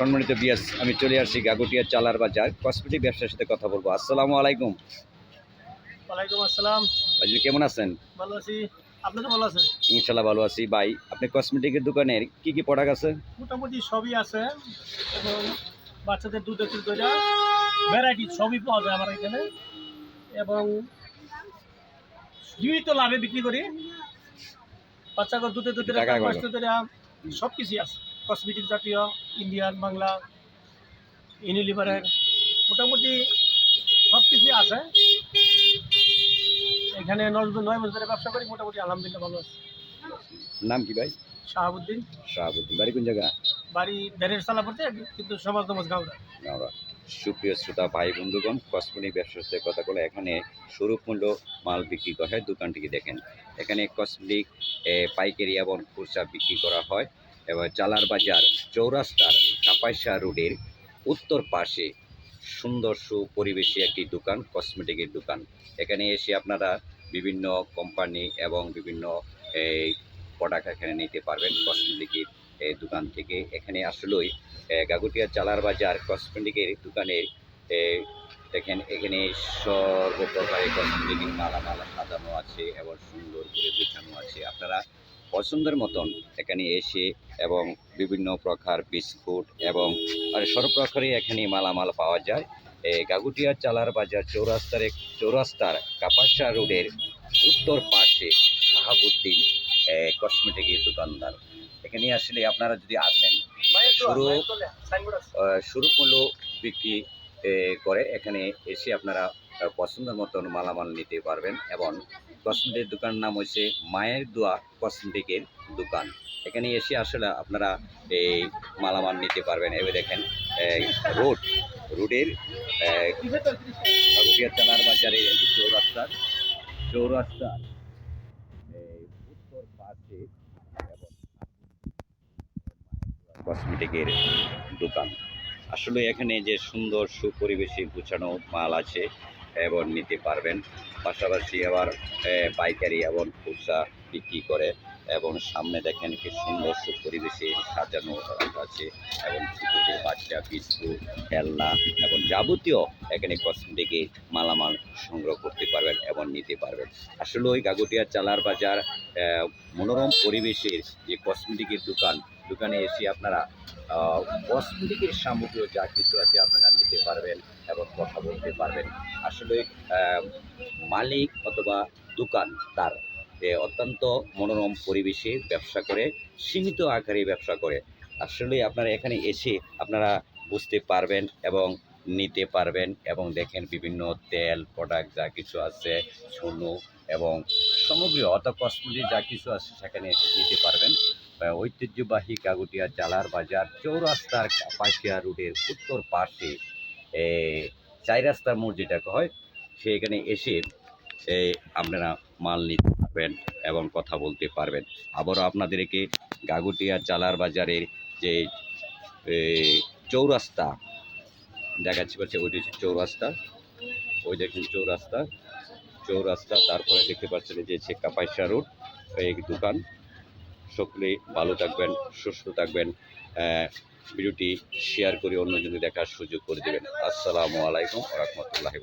সম্মানিত বিয়াস আমি চলে আসছি গাগুটিয়া চালার বাজার কসমেটিক ব্যবসার সাথে কথা বলব। আসসালামু আলাইকুম। ওয়ালাইকুম আসসালাম। ভাই কেমন আছেন? ভালো আছি। আপনি তো ভালো আছেন? ইনশাল্লাহ ভালো আছি। ভাই আপনি কসমেটিকের দোকানের কি কি প্রোডাক্ট আছে? মোটামুটি সবই আছে। এবং বাচ্চাদের দুধ করে ভ্যারাইটি সবই পাওয়া যায় আমার এখানে। এবং সীমিত লাভে বিক্রি করি। বাচ্চাদের দুধে দুধে? সব কিছুই আছে। কসমেটিক জাতীয় ইন্ডিয়ান বাংলা ইউনিলিভারের মোটামুটি সব কিছুই আছে। এখানে নয় নয় বছরের ব্যবসা করি মোটামুটি আলহামদুলিল্লাহ ভালো আছে। নাম কি ভাই? শাহাবুদ্দিন। শাহাবুদ্দিন বাড়ি কোন জায়গা? বাড়ি বেরের সালা পড়ছে কিন্তু সমাজ দমজ গাঁওড়া আমরা সুপ্রিয় শ্রোতা ভাই বন্ধুগণ কসমেটিক ব্যবসার কথা বলে এখানে স্বরূপ মূল্য মাল বিক্রি করা হয় দোকানটিকে দেখেন। এখানে কসমেটিক পাইকারি এবং খুচরা বিক্রি করা হয়। চালার বাজার চৌরাস্তার কাপাইশা রোডের উত্তর পাশে সুন্দর সুপরিবেশে একটি দোকান কসমেটিকের দোকান। এখানে এসে আপনারা বিভিন্ন কোম্পানি এবং বিভিন্ন, এই প্রোডাক্ট এখানে নিতে পারবেন কসমেটিকের দোকান থেকে। এখানে আসলেই গাগুটিয়া চালার বাজার কসমেটিকের দোকানের দেখেন এখানে সর্বপ্রকারের কসমেটিক মালামাল সাজানো আছে এবং সুন্দর করে গুছানো আছে। আপনারা পছন্দের মতন এখানে এসে এবং বিভিন্ন প্রকার বিস্কুট এবং আর সর্বপ্রকারে এখানে মালামাল পাওয়া যায়। গাগুটিয়া চালার বাজার চৌরাস্তার এক- চৌরাস্তার কাপাসা রোডের উত্তর পাশে শাহাবুদ্দিন কসমেটিকের দোকানদার। এখানে আসলে আপনারা যদি আসেন শুরু শুরু মূল্য বিক্রি করে এখানে এসে আপনারা পছন্দের মতন মালামাল নিতে পারবেন এবং কসমেটিক দোকান নাম হচ্ছে মায়ের দোয়া কসমেটিকের দোকান। এখানে এসে আসলে আপনারা এই মালামাল নিতে পারবেন। এবার দেখেন রোড, রোডের চালার বাজারে চৌরাস্তার চৌরাস্তার কসমেটিকের দোকান। আসলে এখানে যে সুন্দর সুপরিবেশে গুছানো মাল আছে এবং নিতে পারবেন। পাশাপাশি আবার পাইকারি এবং খুচরা বিক্রি করে এবং সামনে দেখেন কি সুন্দর সুপরিবেশে সাজানো আছে এবং ছোটদের বাচ্চা, বিস্কুট, খেলনা এবং যাবতীয় এখানে কসমেটিকের মালামাল সংগ্রহ করতে পারবেন এবং নিতে পারবেন। আসলে ওই গাগুটিয়া চালার বাজার মনোরম পরিবেশের যে কসমেটিকের দোকান, দোকানে এসে আপনারা কসমেটিকের সামগ্রী যা কিছু আছে আপনারা নিতে পারবেন এবং কথা বলতে পারবেন। আসলে মালিক অথবা দোকানদার, এ অত্যন্ত মনোরম পরিবেশে ব্যবসা করে, সীমিত আকারে ব্যবসা করে। আসলে আপনারা এখানে এসে আপনারা বুঝতে পারবেন এবং নিতে পারবেন এবং দেখেন বিভিন্ন তেল প্রোডাক্ট যা কিছু আছে ছুনু এবং সামগ্রী অর্থাৎ কসমেটিক যা কিছু আছে সেখানে নিতে পারবেন। ঐতিহ্যবাহী কাগুটিয়া চালার বাজার চৌরাস্তার কাপাসিয়া রোডের উত্তর পাশে চাই রাস্তার মোড় যেটাকে হয়, সেখানে এসে আপনারা মাল নিতে পারবেন এবং কথা বলতে পারবেন। আবারও আপনাদেরকে গাগুটিয়া চালার বাজারের যে চৌরাস্তা, দেখাচ্ছি পাচ্ছে ওইটি হচ্ছে চৌরাস্তা, ওই দেখুন চৌরাস্তা চৌরাস্তা, তারপরে দেখতে পাচ্ছেন যে হচ্ছে কাপাইশা রোড, এই দোকান। সকলে ভালো থাকবেন, সুস্থ থাকবেন ভিডিওটি শেয়ার করে অন্যজনকে দেখার সুযোগ করে দেবেন। আসসালামু আলাইকুম রহমতুল্লাহ